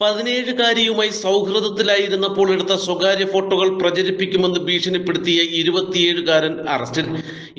പതിനേഴുകാരിയുമായി സൗഹൃദത്തിലായിരുന്നപ്പോൾ എടുത്ത സ്വകാര്യ ഫോട്ടോകൾ പ്രചരിപ്പിക്കുമെന്ന് ഭീഷണിപ്പെടുത്തിയ ഇരുപത്തിയേഴുകാരൻ അറസ്റ്റിൽ.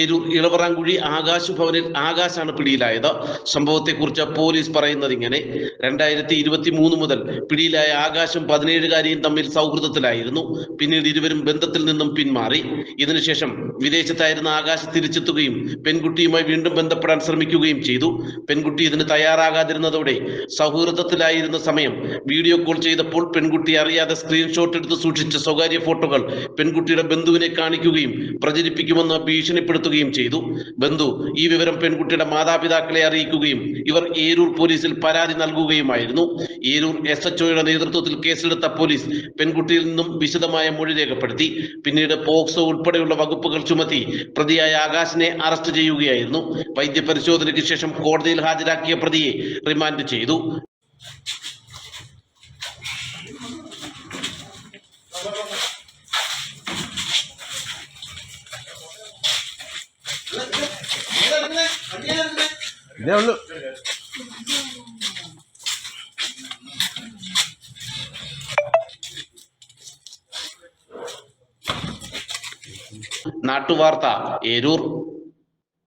ഏരൂർ ഇളവറാങ്കുഴി ആകാശ് ഭവനിൽ ആകാശാണ് പിടിയിലായത്. സംഭവത്തെക്കുറിച്ച് പോലീസ് പറയുന്നത് ഇങ്ങനെ രണ്ടായിരത്തി ഇരുപത്തി മൂന്ന് മുതൽ പിടിയിലായ ആകാശും പതിനേഴുകാരിയും തമ്മിൽ സൗഹൃദത്തിലായിരുന്നു. പിന്നീട് ഇരുവരും ബന്ധത്തിൽ നിന്നും പിന്മാറി. ഇതിനുശേഷം വിദേശത്തായിരുന്ന ആകാശ് തിരിച്ചെത്തുകയും പെൺകുട്ടിയുമായി വീണ്ടും ബന്ധപ്പെടാൻ ശ്രമിക്കുകയും ചെയ്തു. പെൺകുട്ടി ഇതിന് തയ്യാറാകാതിരുന്നതോടെ സൗഹൃദത്തിലായിരുന്ന സമയം വീഡിയോ കോൾ ചെയ്തപ്പോൾ പെൺകുട്ടി അറിയാതെ സ്ക്രീൻഷോട്ട് എടുത്ത് സൂക്ഷിച്ച സ്വകാര്യ ഫോട്ടോകൾ പെൺകുട്ടിയുടെ ബന്ധുവിനെ കാണിക്കുകയും പ്രചരിപ്പിക്കുമെന്ന് ഭീഷണിപ്പെടുത്തുകയും ചെയ്തു. ബന്ധു ഈ വിവരം പെൺകുട്ടിയുടെ മാതാപിതാക്കളെ അറിയിക്കുകയും ഇവർ ഏരൂർ പോലീസിൽ പരാതി നൽകുകയുമായിരുന്നു. ഏരൂർ എസ് എച്ച് ഒയുടെ നേതൃത്വത്തിൽ കേസെടുത്ത പോലീസ് പെൺകുട്ടിയിൽ നിന്നും വിശദമായ മൊഴി രേഖപ്പെടുത്തി. പിന്നീട് പോക്സോ ഉൾപ്പെടെയുള്ള വകുപ്പുകൾ ചുമത്തി പ്രതിയായ ആകാശിനെ അറസ്റ്റ് ചെയ്യുകയായിരുന്നു. വൈദ്യപരിശോധനയ്ക്ക് ശേഷം കോടതിയിൽ ഹാജരാക്കിയ പ്രതിയെ റിമാൻഡ് ചെയ്തു. ഇതേ ഉള്ളു. നാട്ടുവാർത്ത ഏരൂർ.